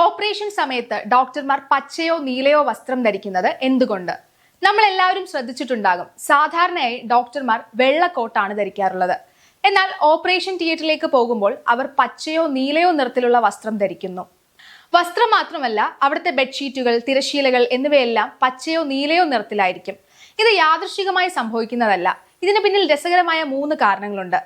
Operation സമയത്ത് ഡോക്ടർമാർ പച്ചയോ നീലയോ വസ്ത്രം ധരിക്കുന്നത് എന്തുകൊണ്ട്? നമ്മൾ എല്ലാവരും ശ്രദ്ധിച്ചിട്ടുണ്ടാകും. സാധാരണയായി ഡോക്ടർമാർ വെള്ള കോട്ടാണ് ധരിക്കാറുള്ളത്. എന്നാൽ ഓപ്പറേഷൻ തിയേറ്ററിലേക്ക് പോകുമ്പോൾ അവർ പച്ചയോ നീലയോ നിറത്തിലുള്ള വസ്ത്രം ധരിക്കുന്നു. വസ്ത്രം മാത്രമല്ല അവിടുത്തെ ബെഡ്ഷീറ്റുകൾ തിരശീലകൾ എന്നിവയെല്ലാം പച്ചയോ നീലയോ നിറത്തിലായിരിക്കും. ഇത് യാദൃശികമായി സംഭവിക്കുന്നതല്ല. ഇതിന് പിന്നിൽ രസകരമായ മൂന്ന് കാരണങ്ങളുണ്ട്.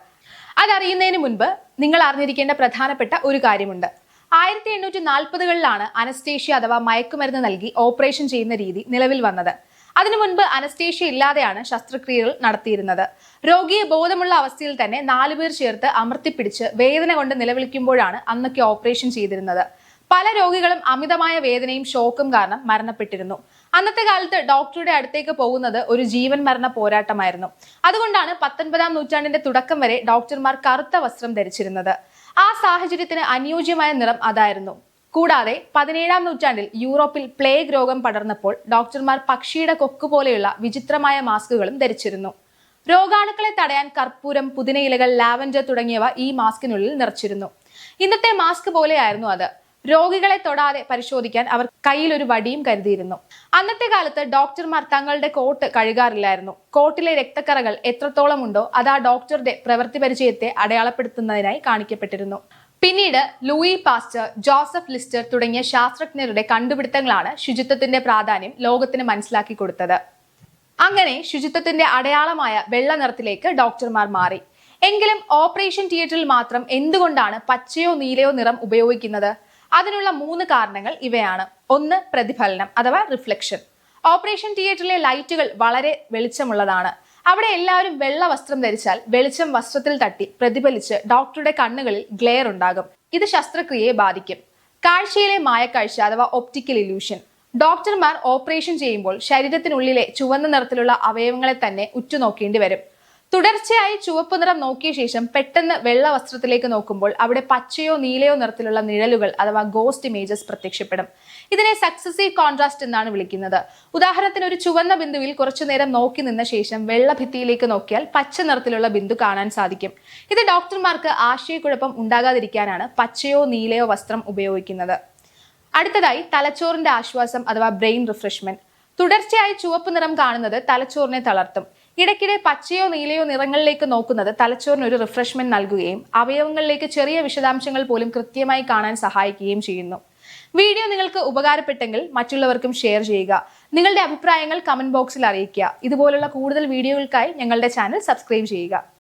അതറിയുന്നതിന് മുൻപ് നിങ്ങൾ അറിഞ്ഞിരിക്കേണ്ട പ്രധാനപ്പെട്ട ഒരു കാര്യമുണ്ട്. ആയിരത്തി എണ്ണൂറ്റി നാൽപ്പതുകളിലാണ് അനസ്റ്റേഷ്യ അഥവാ മയക്കുമരുന്ന് നൽകി ഓപ്പറേഷൻ ചെയ്യുന്ന രീതി നിലവിൽ വന്നത്. അതിനു മുൻപ് അനസ്റ്റേഷ്യ ഇല്ലാതെയാണ് ശസ്ത്രക്രിയകൾ നടത്തിയിരുന്നത്. രോഗിയെ ബോധമുള്ള അവസ്ഥയിൽ തന്നെ നാലുപേർ ചേർത്ത് അമർത്തിപ്പിടിച്ച് വേദന കൊണ്ട് നിലവിളിക്കുമ്പോഴാണ് അന്നൊക്കെ ഓപ്പറേഷൻ ചെയ്തിരുന്നത്. പല രോഗികളും അമിതമായ വേദനയും ഷോക്കും കാരണം മരണപ്പെട്ടിരുന്നു. അന്നത്തെ കാലത്ത് ഡോക്ടറുടെ അടുത്തേക്ക് പോകുന്നത് ഒരു ജീവൻ മരണ പോരാട്ടമായിരുന്നു. അതുകൊണ്ടാണ് പത്തൊൻപതാം നൂറ്റാണ്ടിന്റെ തുടക്കം വരെ ഡോക്ടർമാർ കറുത്ത വസ്ത്രം ധരിച്ചിരുന്നത്. ആ സാഹചര്യത്തിന് അനുയോജ്യമായ നിറം അതായിരുന്നു. കൂടാതെ പതിനേഴാം നൂറ്റാണ്ടിൽ യൂറോപ്പിൽ പ്ലേഗ് രോഗം പടർന്നപ്പോൾ ഡോക്ടർമാർ പക്ഷിയുടെ കൊക്ക് പോലെയുള്ള വിചിത്രമായ മാസ്കുകളും ധരിച്ചിരുന്നു. രോഗാണുക്കളെ തടയാൻ കർപ്പൂരം പുതിനയിലകൾ ലാവൻഡർ തുടങ്ങിയവ ഈ മാസ്കിനുള്ളിൽ നിറച്ചിരുന്നു. ഇന്നത്തെ മാസ്ക് പോലെയായിരുന്നു അത്. രോഗികളെ തൊടാതെ പരിശോധിക്കാൻ അവർ കയ്യിൽ ഒരു വടിയും കരുതിയിരുന്നു. അന്നത്തെ കാലത്ത് ഡോക്ടർമാർ തങ്ങളുടെ കോട്ട് കഴുകാറില്ലായിരുന്നു. കോട്ടിലെ രക്തക്കറകൾ എത്രത്തോളം ഉണ്ടോ അത് ആ ഡോക്ടറുടെ പ്രവൃത്തി പരിചയത്തെ അടയാളപ്പെടുത്തുന്നതിനായി കാണിക്കപ്പെട്ടിരുന്നു. പിന്നീട് ലൂയി പാസ്റ്റർ ജോസഫ് ലിസ്റ്റർ തുടങ്ങിയ ശാസ്ത്രജ്ഞരുടെ കണ്ടുപിടുത്തങ്ങളാണ് ശുചിത്വത്തിന്റെ പ്രാധാന്യം ലോകത്തിന് മനസ്സിലാക്കി കൊടുത്തത്. അങ്ങനെ ശുചിത്വത്തിന്റെ അടയാളമായ വെള്ള നിറത്തിലേക്ക് ഡോക്ടർമാർ മാറി. എങ്കിലും ഓപ്പറേഷൻ തിയേറ്ററിൽ മാത്രം എന്തുകൊണ്ടാണ് പച്ചയോ നീലയോ നിറം ഉപയോഗിക്കുന്നത്? അതിനുള്ള മൂന്ന് കാരണങ്ങൾ ഇവയാണ്. ഒന്ന് പ്രതിഫലനം അഥവാ റിഫ്ലക്ഷൻ ഓപ്പറേഷൻ തിയേറ്ററിലെ ലൈറ്റുകൾ വളരെ വെളിച്ചമുള്ളതാണ്. അവിടെ എല്ലാവരും വെള്ള വസ്ത്രം ധരിച്ചാൽ വെളിച്ചം വസ്ത്രത്തിൽ തട്ടി പ്രതിഫലിച്ച് ഡോക്ടറുടെ കണ്ണുകളിൽ ഗ്ലെയർ ഉണ്ടാകും. ഇത് ശസ്ത്രക്രിയയെ ബാധിക്കും. കാഴ്ചയിലെ മായക്കാഴ്ച അഥവാ ഒപ്റ്റിക്കൽ ഇല്യൂഷൻ ഡോക്ടർമാർ ഓപ്പറേഷൻ ചെയ്യുമ്പോൾ ശരീരത്തിനുള്ളിലെ ചുവന്ന നിറത്തിലുള്ള അവയവങ്ങളെ തന്നെ ഉറ്റുനോക്കേണ്ടി വരും. തുടർച്ചയായി ചുവപ്പ് നിറം നോക്കിയ ശേഷം പെട്ടെന്ന് വെള്ള വസ്ത്രത്തിലേക്ക് നോക്കുമ്പോൾ അവിടെ പച്ചയോ നീലയോ നിറത്തിലുള്ള നിഴലുകൾ അഥവാ ഗോസ്റ്റ് ഇമേജസ് പ്രത്യക്ഷപ്പെടും. ഇതിനെ സക്സസീവ് കോൺട്രാസ്റ്റ് എന്നാണ് വിളിക്കുന്നത്. ഉദാഹരണത്തിന് ഒരു ചുവന്ന ബിന്ദുവിൽ കുറച്ചു നേരം നോക്കി നിന്ന ശേഷം വെള്ള ഭിത്തിയിലേക്ക് നോക്കിയാൽ പച്ച നിറത്തിലുള്ള ബിന്ദു കാണാൻ സാധിക്കും. ഇത് ഡോക്ടർമാർക്ക് ആശയക്കുഴപ്പം ഉണ്ടാകാതിരിക്കാനാണ് പച്ചയോ നീലയോ വസ്ത്രം ഉപയോഗിക്കുന്നത്. അടുത്തതായി തലച്ചോറിന്റെ ആശ്വാസം അഥവാ ബ്രെയിൻ റിഫ്രഷ്മെന്റ് തുടർച്ചയായി ചുവപ്പ് നിറം കാണുന്നത് തലച്ചോറിനെ തളർത്തും. ഇടയ്ക്കിടെ പച്ചയോ നീലയോ നിറങ്ങളിലേക്ക് നോക്കുന്നത് തലച്ചോറിന് ഒരു റിഫ്രഷ്മെന്റ് നൽകുകയും അവയവങ്ങളിലേക്ക് ചെറിയ വിശദാംശങ്ങൾ പോലും കൃത്യമായി കാണാൻ സഹായിക്കുകയും ചെയ്യുന്നു. വീഡിയോ നിങ്ങൾക്ക് ഉപകാരപ്പെട്ടെങ്കിൽ മറ്റുള്ളവർക്കും ഷെയർ ചെയ്യുക. നിങ്ങളുടെ അഭിപ്രായങ്ങൾ കമന്റ് ബോക്സിൽ അറിയിക്കുക. ഇതുപോലുള്ള കൂടുതൽ വീഡിയോകൾക്കായി ഞങ്ങളുടെ ചാനൽ സബ്സ്ക്രൈബ് ചെയ്യുക.